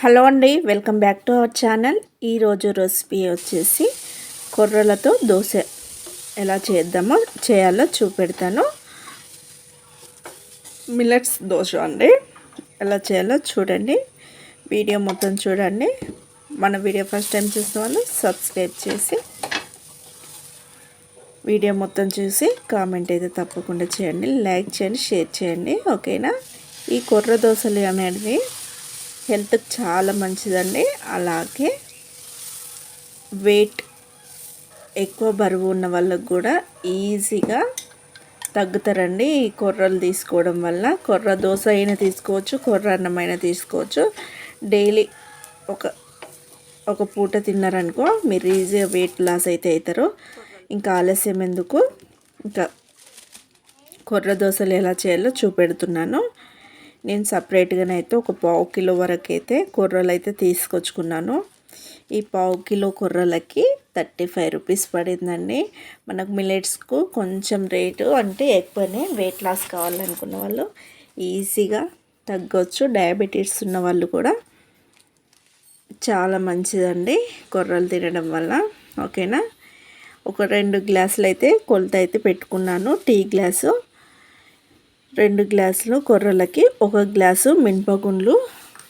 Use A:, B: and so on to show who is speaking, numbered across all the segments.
A: Hello అండి welcome back to our channel. ఈరోజు recipe వచ్చేసి కొర్రలతో దోశ ఎలా చేద్దామో చేయాలో చూపెడతాను. మిల్లెట్స్ దోశ అండి. ఎలా చేయాలో చూడండి. వీడియో మొత్తం చూడండి. మన వీడియో ఫస్ట్ టైం చూసిన వాళ్ళు సబ్స్క్రైబ్ చేసి వీడియో మొత్తం చూసి కామెంట్ అయితే తప్పకుండా చేయండి. లైక్ చేయండి షేర్ చేయండి. ఓకేనా? ఈ కొర్ర దోశలు అనేది హెల్త్కి చాలా మంచిదండి. అలాగే వెయిట్ ఎక్కువ బరువు ఉన్న వాళ్ళకు కూడా ఈజీగా తగ్గుతారండి ఈ కొర్రలు తీసుకోవడం వల్ల. కొర్ర దోశ అయినా తీసుకోవచ్చు కొర్ర అన్నమైనా తీసుకోవచ్చు. డైలీ ఒక ఒక పూట తిన్నారనుకో మీరు ఈజీగా వెయిట్ లాస్ అయితే అవుతారు ఇంకా ఆలస్యం ఎందుకు? ఇంకా కొర్ర దోశలు ఎలా చేయాలో చూపెడుతున్నాను. నేను సపరేట్గానైతే ఒక పావు కిలో వరకు అయితే కొర్రలు అయితే తీసుకొచ్చుకున్నాను. ఈ పావు కిలో కొర్రలకి థర్టీ ఫైవ్ రూపీస్ పడిందండి. మనకు మిలెట్స్కు కొంచెం రేటు అంటే ఎక్కువనే వెయిట్ లాస్ కావాలనుకున్న వాళ్ళు ఈజీగా తగ్గొచ్చు. డయాబెటీస్ ఉన్న వాళ్ళు కూడా చాలా మంచిదండి కొర్రలు తినడం వల్ల. ఓకేనా? ఒక రెండు గ్లాసులు అయితే కొలత అయితే పెట్టుకున్నాను. Tea glass. రెండు గ్లాసులు కొర్రలకి ఒక గ్లాసు మినపగుండ్లు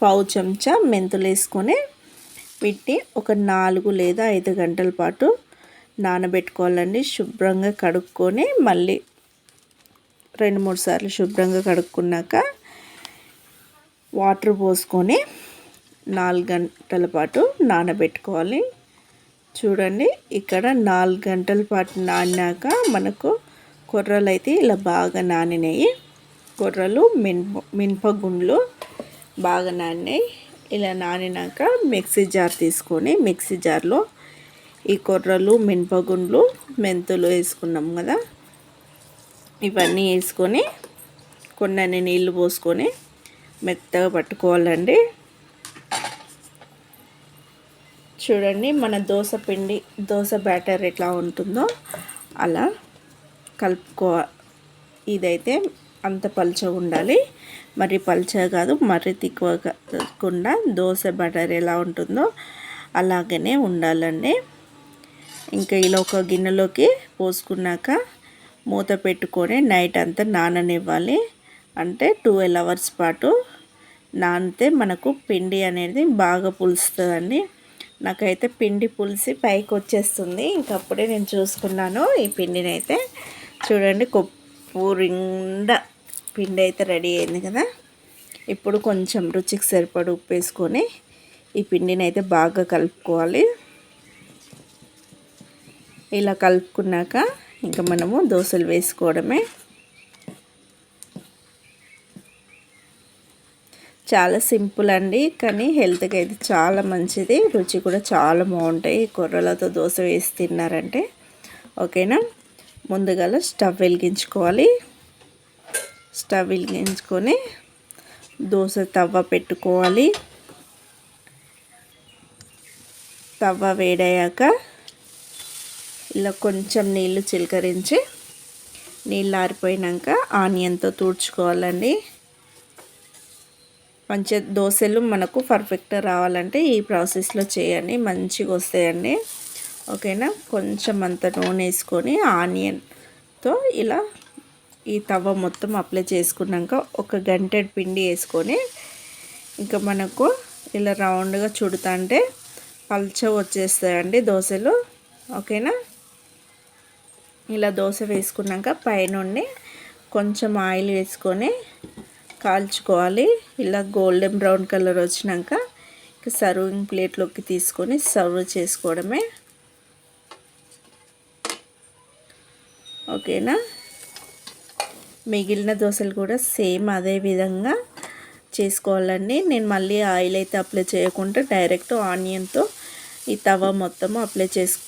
A: పావు చెంచా మెంతులు వేసుకొని వీటిని ఒక నాలుగు లేదా ఐదు గంటల పాటు నానబెట్టుకోవాలండి. శుభ్రంగా కడుక్కొని మళ్ళీ రెండు మూడు సార్లు శుభ్రంగా కడుక్కున్నాక వాటర్ పోసుకొని నాలుగు గంటల పాటు నానబెట్టుకోవాలి. చూడండి ఇక్కడ నాలుగు గంటల పాటు నానినాక మనకు కొర్రలు అయితే ఇలా బాగా నానినాయి. కొర్రలు మినప మినపగుండ్లు బాగా నానినాయి. ఇలా నానినాక మిక్సీ జార్ తీసుకొని మిక్సీ జార్లో ఈ కొర్రలు మినపగుండ్లు మెంతులు వేసుకున్నాం కదా. ఇవన్నీ వేసుకొని కొన్ని నీళ్ళు పోసుకొని మెత్తగా పట్టుకోవాలండి. చూడండి మన దోశ పిండి దోశ బ్యాటర్ ఎట్లా ఉంటుందో. అలా కలుపుకో ఇదైతే అంత పలుచగా ఉండాలి. మరి పలుచగా కాదు మరీ తిక్కువ కాకుండా దోశ బటర్ ఎలా ఉంటుందో అలాగనే ఉండాలండి. ఇంకా ఇలా ఒక గిన్నెలోకి పోసుకున్నాక మూత పెట్టుకొని నైట్ అంతా నాననివ్వాలి. అంటే ట్వెల్వ్ అవర్స్ పాటు నానితే మనకు పిండి అనేది బాగా పులుస్తుందండి. నాకైతే పిండి పులిసి పైకి వచ్చేస్తుంది ఇంకప్పుడే నేను చూసుకున్నాను ఈ పిండిని అయితే చూడండి కొప్పు నిండా పిండి అయితే రెడీ అయింది కదా. ఇప్పుడు కొంచెం రుచికి సరిపడి ఉప్పు వేసుకొని ఈ పిండిని అయితే బాగా కలుపుకోవాలి. ఇలా కలుపుకున్నాక ఇంకా మనము దోశలు వేసుకోవడమే. చాలా సింపుల్ అండి కానీ హెల్త్కి అయితే చాలా మంచిది. రుచి కూడా చాలా బాగుంటాయి. కొర్రలతో దోశ వేసి తిన్నారంటే. ఓకేనా? ముందుగా స్టవ్ వెలిగించుకోవాలి. స్టవ్ వెలిగించుకొని దోశ తవ్వ పెట్టుకోవాలి. తవ్వ వేడయ్యాక ఇలా కొంచెం నీళ్ళు చిలకరించి నీళ్ళు ఆరిపోయినాక ఆనియన్తో తుడుచుకోవాలండి. మంచి దోశలు మనకు పర్ఫెక్ట్గా రావాలంటే ఈ ప్రాసెస్లో చేయండి మంచిగా వస్తాయండి. ఓకేనా? కొంచెం అంత నూనె వేసుకొని ఆనియన్తో ఇలా ఈ తవ్వ మొత్తం అప్లై చేసుకున్నాక ఒక గంటెడ్ పిండి వేసుకొని ఇంకా మనకు ఇలా రౌండ్గా చుడుతా అంటే పల్చ వచ్చేస్తాయండి దోశలు. ఓకేనా? ఇలా దోశ వేసుకున్నాక పైనుండి కొంచెం ఆయిల్ వేసుకొని కాల్చుకోవాలి. ఇలా గోల్డెన్ బ్రౌన్ కలర్ వచ్చినాక సర్వింగ్ ప్లేట్లోకి తీసుకొని సర్వ్ చేసుకోవడమే ఓకేనా? మిగిలిన దోశలు కూడా సేమ్ అదే విధంగా చేసుకోవాలండి. నేను మళ్ళీ ఆయిల్ అయితే అప్లై చేయకుండా డైరెక్ట్ ఆనియన్తో ఈ తవ మొత్తం అప్లై చేసు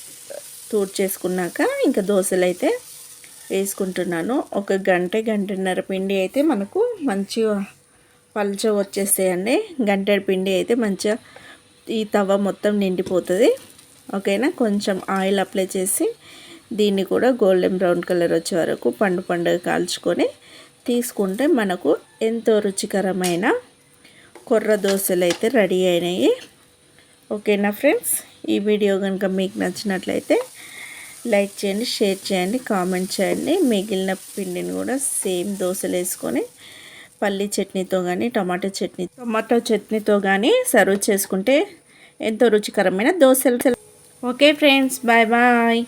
A: తూడ్ చేసుకున్నాక ఇంకా దోశలు అయితే వేసుకుంటున్నాను. ఒక గంట గంటన్నర పిండి అయితే మనకు మంచిగా పలుచ వచ్చేస్తాయండి. గంట పిండి అయితే మంచిగా ఈ తవ మొత్తం నిండిపోతుంది. ఓకేనా? కొంచెం ఆయిల్ అప్లై చేసి దీన్ని కూడా గోల్డెన్ బ్రౌన్ కలర్ వచ్చే వరకు పండు పండుగ కాల్చుకొని తీసుకుంటే మనకు ఎంతో రుచికరమైన కొర్ర దోశలు అయితే రెడీ అయినాయి. ఓకేనా ఫ్రెండ్స్? ఈ వీడియో కనుక మీకు నచ్చినట్లయితే లైక్ చేయండి షేర్ చేయండి కామెంట్ చేయండి. మిగిలిన పిండిని కూడా సేమ్ దోశలు వేసుకొని పల్లి చట్నీతో కానీ టమాటో చట్నీ టమాటో చట్నీతో కానీ సర్వ్ చేసుకుంటే ఎంతో రుచికరమైన దోశలు ఓకే ఫ్రెండ్స్ బాయ్ బాయ్.